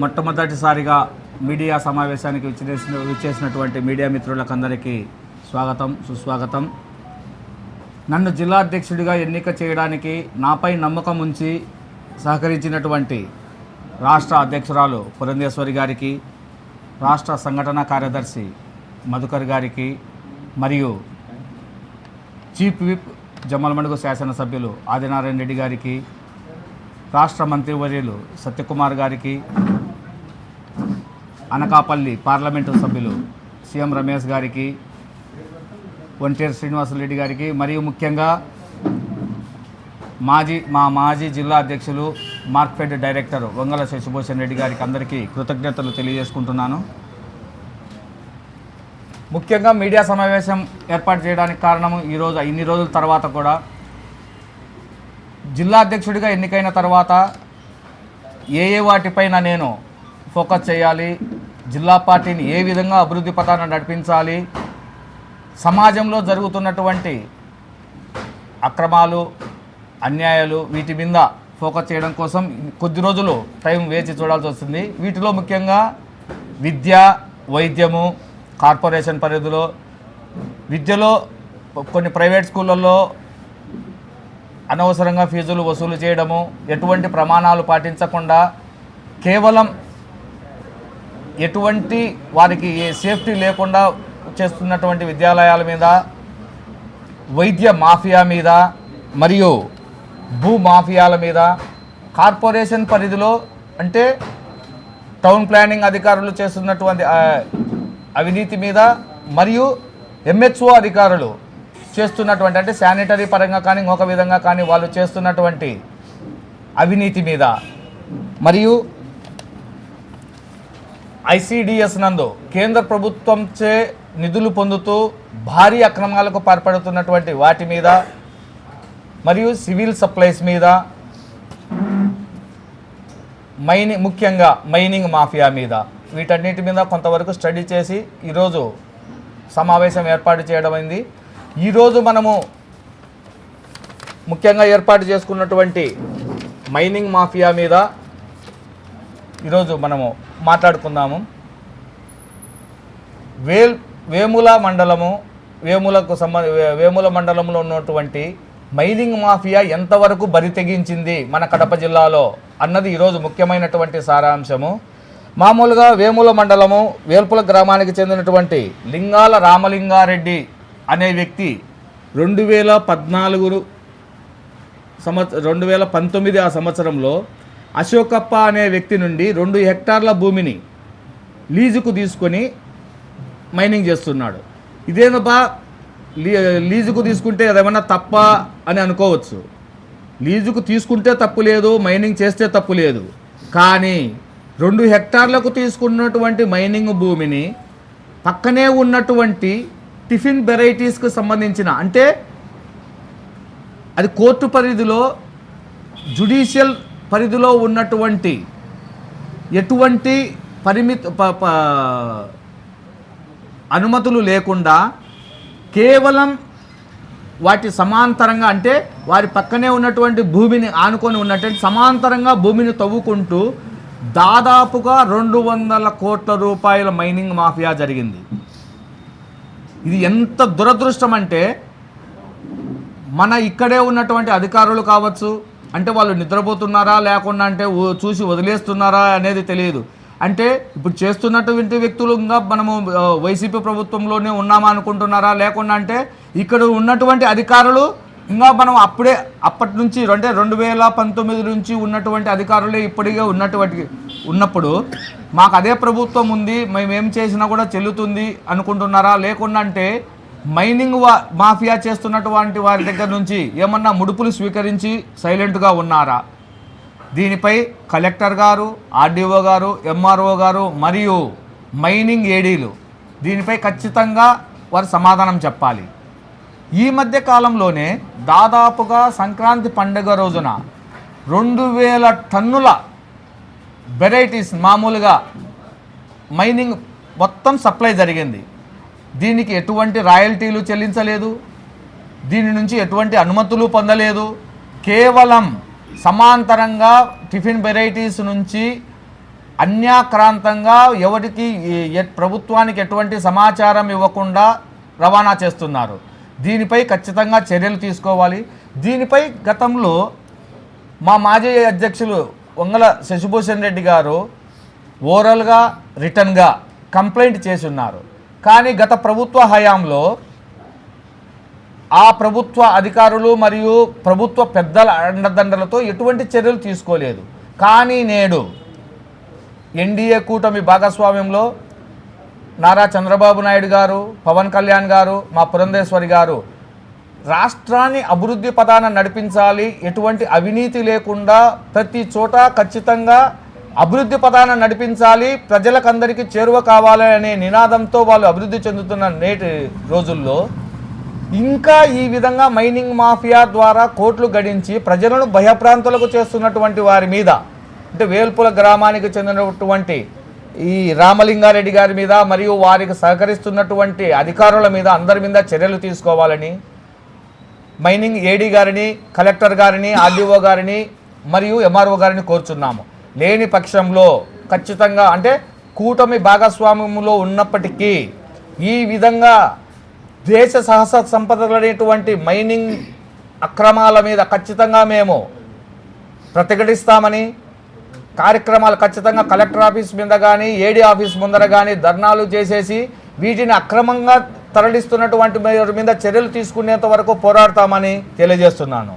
మొట్టమొదటిసారిగా మీడియా సమావేశానికి విచ్చేసిన విచ్చేసినటువంటి మీడియా మిత్రులకందరికీ స్వాగతం సుస్వాగతం. నన్ను జిల్లా అధ్యక్షుడిగా ఎన్నిక చేయడానికి నాపై నమ్మకం ఉంచి సహకరించినటువంటి రాష్ట్ర అధ్యక్షురాలు పురంధేశ్వరి గారికి రాష్ట్ర సంఘటన కార్యదర్శి మధుకర్ గారికి మరియు చీఫ్ విప్ జమ్మలమడుగు శాసనసభ్యులు ఆదినారాయణ రెడ్డి గారికి రాష్ట్ర మంత్రివర్యులు సత్యకుమార్ గారికి అనకాపల్లి పార్లమెంటు సభ్యులు సీఎం రమేష్ గారికి ఒంటేరు శ్రీనివాసరెడ్డి గారికి మరియు ముఖ్యంగా మాజీ మా మాజీ జిల్లా అధ్యక్షులు మార్క్ఫెడ్ డైరెక్టర్ వంగల శశిభూషణ్ రెడ్డి గారికి అందరికీ కృతజ్ఞతలు తెలియజేసుకుంటున్నాను. ముఖ్యంగా మీడియా సమావేశం ఏర్పాటు చేయడానికి కారణం ఈరోజు ఇన్ని రోజుల తర్వాత కూడా జిల్లా అధ్యక్షుడిగా ఎన్నికైన తర్వాత ఏ ఏ వాటిపైన నేను ఫోకస్ చేయాలి జిల్లా పార్టీని ఏ విధంగా అభివృద్ధి పథాన్ని నడిపించాలి? సమాజంలో జరుగుతున్నటువంటి అక్రమాలు అన్యాయాలు వీటి మీద ఫోకస్ చేయడం కోసం కొద్ది రోజులు టైం వేచి చూడాల్సి వస్తుంది. వీటిలో ముఖ్యంగా విద్య వైద్యము కార్పొరేషన్ పరిధిలో విద్యలో కొన్ని ప్రైవేట్ స్కూళ్ళల్లో అనవసరంగా ఫీజులు వసూలు చేయడము ఎటువంటి ప్రమాణాలు పాటించకుండా కేవలం ఎటువంటి వారికి ఏ సేఫ్టీ లేకుండా చేస్తున్నటువంటి విద్యాలయాల మీద వైద్య మాఫియా మీద మరియు భూ మాఫియాల మీద కార్పొరేషన్ పరిధిలో అంటే టౌన్ ప్లానింగ్ అధికారులు చేస్తున్నటువంటి అవినీతి మీద మరియు ఎంహెచ్ఓ అధికారులు చేస్తున్నటువంటి అంటే శానిటరీ పరంగా కానీ ఇంకొక విధంగా కానీ వాళ్ళు చేస్తున్నటువంటి అవినీతి మీద మరియు ఐసిడిఎస్ నందు కేంద్ర ప్రభుత్వంచే నిధులు పొందుతూ భారీ అక్రమాలకు పాల్పడుతున్నటువంటి వాటి మీద మరియు సివిల్ సప్లైస్ మీద మైనింగ్ ముఖ్యంగా మైనింగ్ మాఫియా మీద. వీటన్నిటి మీద కొంతవరకు స్టడీ చేసి ఈరోజు సమావేశం ఏర్పాటు చేయడం అయింది. ఈరోజు మనము ముఖ్యంగా ఏర్పాటు చేసుకున్నటువంటి మైనింగ్ మాఫియా మీద ఈరోజు మనము మాట్లాడుకుందాము. వేల్ వేముల మండలము వేములకు సంబంధ వేముల మండలంలో ఉన్నటువంటి మైనింగ్ మాఫియా ఎంతవరకు బరి తెగించింది మన కడప జిల్లాలో అన్నది ఈరోజు ముఖ్యమైనటువంటి సారాంశము. మామూలుగా వేముల మండలము వేల్పుల గ్రామానికి చెందినటువంటి లింగాల రామలింగారెడ్డి అనే వ్యక్తి రెండు వేల పద్నాలుగు సంవత్స రెండు వేల పంతొమ్మిది ఆ సంవత్సరంలో అశోకప్ప అనే వ్యక్తి నుండి రెండు హెక్టార్ల భూమిని లీజుకు తీసుకొని మైనింగ్ చేస్తున్నాడు. ఇదేనబ్బా లీ లీజుకు తీసుకుంటే అదేమన్నా తప్ప అని అనుకోవచ్చు. లీజుకు తీసుకుంటే తప్పు లేదు మైనింగ్ చేస్తే తప్పు లేదు. కానీ రెండు హెక్టార్లకు తీసుకున్నటువంటి మైనింగ్ భూమిని పక్కనే ఉన్నటువంటి టిఫిన్ వెరైటీస్కి సంబంధించిన అంటే అది కోర్టు పరిధిలో జుడిషియల్ పరిధిలో ఉన్నటువంటి ఎటువంటి పరిమిత ప- ప- అనుమతులు లేకుండా కేవలం వాటి సమాంతరంగా అంటే వారి పక్కనే ఉన్నటువంటి భూమిని ఆనుకొని ఉన్నటువంటి సమాంతరంగా భూమిని తవ్వుకుంటూ దాదాపుగా రెండు వందల కోట్ల రూపాయల మైనింగ్ మాఫియా జరిగింది. ఇది ఎంత దురదృష్టం అంటే మన ఇక్కడే ఉన్నటువంటి అధికారులు కావచ్చు అంటే వాళ్ళు నిద్రపోతున్నారా లేకుండా అంటే చూసి వదిలేస్తున్నారా అనేది తెలియదు. అంటే ఇప్పుడు చేస్తున్నటువంటి వ్యక్తులు ఇంకా మనము వైసీపీ ప్రభుత్వంలోనే ఉన్నామా అనుకుంటున్నారా? లేకుండా అంటే ఇక్కడ ఉన్నటువంటి అధికారులు ఇంకా మనం అప్పుడే అప్పటి నుంచి అంటే రెండు వేల పంతొమ్మిది నుంచి ఉన్నటువంటి అధికారులే ఇప్పటికే ఉన్నటువంటి ఉన్నప్పుడు మాకు అదే ప్రభుత్వం ఉంది మేము ఏం చేసినా కూడా చెల్లుతుంది అనుకుంటున్నారా? లేకుండా అంటే మైనింగ్ వా మాఫియా చేస్తున్నటువంటి వారి దగ్గర నుంచి ఏమన్నా ముడుపులు స్వీకరించి సైలెంట్గా ఉన్నారా? దీనిపై కలెక్టర్ గారు ఆర్డీఓ గారు ఎంఆర్ఓ గారు మరియు మైనింగ్ ఏడీలు దీనిపై ఖచ్చితంగా వారు సమాధానం చెప్పాలి. ఈ మధ్య కాలంలోనే దాదాపుగా సంక్రాంతి పండుగ రోజున రెండు వేల టన్నుల వెరైటీస్ మామూలుగా మైనింగ్ మొత్తం సప్లై జరిగింది. దీనికి ఎటువంటి రాయల్టీలు చెల్లించలేదు. దీని నుంచి ఎటువంటి అనుమతులు పొందలేదు. కేవలం సమాంతరంగా టిఫిన్ వెరైటీస్ నుంచి అన్యాక్రాంతంగా ఎవరికి ప్రభుత్వానికి ఎటువంటి సమాచారం ఇవ్వకుండా రవాణా చేస్తున్నారు. దీనిపై ఖచ్చితంగా చర్యలు తీసుకోవాలి. దీనిపై గతంలో మా మాజీ అధ్యక్షులు వంగల శశిభూషణ్ రెడ్డి గారు ఓరల్గా రిటర్న్గా కంప్లైంట్ చేసి ఉన్నారు. కానీ గత ప్రభుత్వ హయాంలో ఆ ప్రభుత్వ అధికారులు మరియు ప్రభుత్వ పెద్దల అండదండలతో ఎటువంటి చర్యలు తీసుకోలేదు. కానీ నేడు ఎన్డీఏ కూటమి భాగస్వామ్యంలో నారా చంద్రబాబు నాయుడు గారు పవన్ కళ్యాణ్ గారు మా పురంధేశ్వరి గారు రాష్ట్రాన్ని అభివృద్ధి పదాన నడిపించాలి ఎటువంటి అవినీతి లేకుండా ప్రతి చోట ఖచ్చితంగా అభివృద్ధి పదాన నడిపించాలి ప్రజలకందరికీ చేరువ కావాలి అనే నినాదంతో వాళ్ళు అభివృద్ధి చెందుతున్న నేటి రోజుల్లో ఇంకా ఈ విధంగా మైనింగ్ మాఫియా ద్వారా కోట్లు గడించి ప్రజలను భయప్రాంతులకు చేస్తున్నటువంటి వారి మీద అంటే వేల్పుల గ్రామానికి చెందినటువంటి ఈ రామలింగారెడ్డి గారి మీద మరియు వారికి సహకరిస్తున్నటువంటి అధికారుల మీద అందరి మీద చర్యలు తీసుకోవాలని మైనింగ్ ఏడీ గారిని కలెక్టర్ గారిని ఆర్డీఓ గారిని మరియు ఎంఆర్ఓ గారిని కోరుచున్నాము. లేని పక్షంలో ఖచ్చితంగా అంటే కూటమి భాగస్వామ్యంలో ఉన్నప్పటికీ ఈ విధంగా దేశ సహస సంపదలనేటువంటి మైనింగ్ అక్రమాల మీద ఖచ్చితంగా మేము ప్రతిఘటిస్తామని కార్యక్రమాలు ఖచ్చితంగా కలెక్టర్ ఆఫీస్ మీద కానీ ఏడీ ఆఫీస్ ముందర కానీ ధర్నాలు చేసేసి వీటిని అక్రమంగా తరలిస్తున్నటువంటి మీద చర్యలు తీసుకునేంత వరకు పోరాడతామని తెలియజేస్తున్నాను.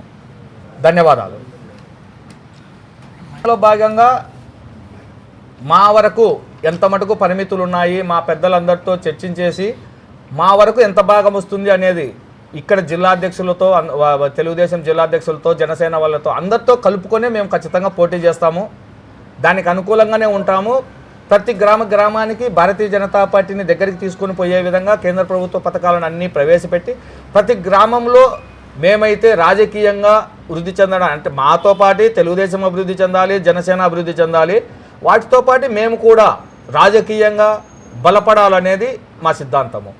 ధన్యవాదాలు. లో భాగంగా మా వరకు ఎంత మటుకు పరిమితులు ఉన్నాయి మా పెద్దలందరితో చర్చించేసి మా వరకు ఎంత భాగం వస్తుంది అనేది ఇక్కడ జిల్లా అధ్యక్షులతో తెలుగుదేశం జిల్లా అధ్యక్షులతో జనసేన వాళ్ళతో అందరితో కలుపుకొనే మేము ఖచ్చితంగా పోటీ చేస్తాము. దానికి అనుకూలంగానే ఉంటాము. ప్రతి గ్రామ గ్రామానికి భారతీయ జనతా పార్టీని దగ్గరికి తీసుకొని పోయే విధంగా కేంద్ర ప్రభుత్వ పథకాలను అన్నీ ప్రవేశపెట్టి ప్రతి గ్రామంలో మేమైతే రాజకీయంగా వృద్ధి చెందడం అంటే మాతో పాటు తెలుగుదేశం అభివృద్ధి చెందాలి జనసేన అభివృద్ధి చెందాలి వాటితో పాటు మేము కూడా రాజకీయంగా బలపడాలనేది మా సిద్ధాంతము.